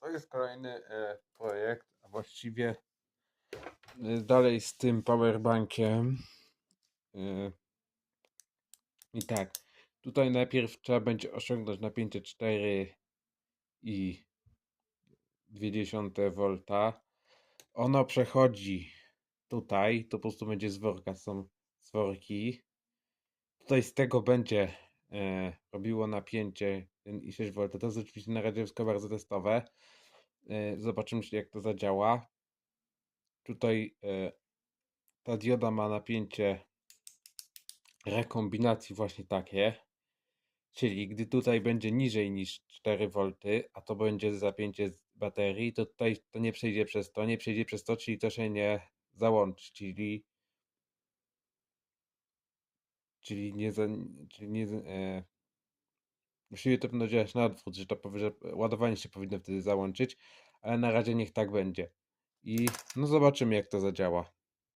To jest kolejny e, projekt, a właściwie e, dalej z tym powerbankiem. E, I tak, tutaj najpierw trzeba będzie osiągnąć napięcie 4 i 0,2 V. Ono przechodzi tutaj, to po prostu będzie z worka, są z worki. Tutaj z tego będzie e, robiło napięcie 1,6 V. To jest oczywiście na razie wszystko bardzo testowe. E, zobaczymy, jak to zadziała. Tutaj e, ta dioda ma napięcie rekombinacji właśnie takie. Czyli gdy tutaj będzie niżej niż 4 V, a to będzie zapięcie z baterii, to tutaj to nie przejdzie przez to, nie przejdzie przez to, czyli to się nie załączy, czyli czyli nie, za, czyli nie e, to powinno działać na odwrót, że to ładowanie się powinno wtedy załączyć, ale na razie niech tak będzie. I no zobaczymy jak to zadziała.